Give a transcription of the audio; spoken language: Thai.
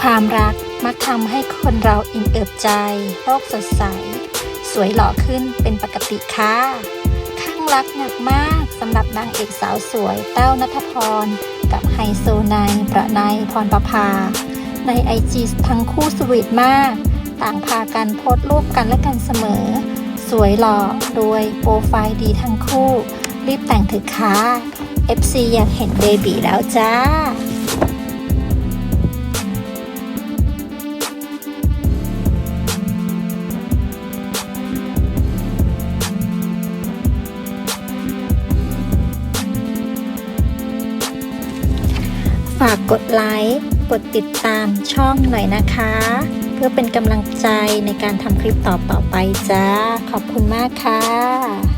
ความรักมักทำให้คนเราอิ่มเอิบใจ โลกสดใส สวยหล่อขึ้นเป็นปกติค่ะข้างรักหนักมากสำหรับนางเอกสาวสวยเต้านัทพร กับไฮโซนายประนายพรประภา ในไอจีทั้งคู่สวีทมาก ต่างพากันโพสต์รูปกันและกันเสมอ สวยหล่อรวยโปรไฟล์ดีทั้งคู่ รีบแต่งเถอค่ะ FC อยากเห็นเบบีแล้วจ้า ฝากกดไลค์กดติดตามช่องหน่อยนะคะ เพื่อเป็นกำลังใจในการทำคลิปต่อๆไปจ้า ขอบคุณมากค่ะ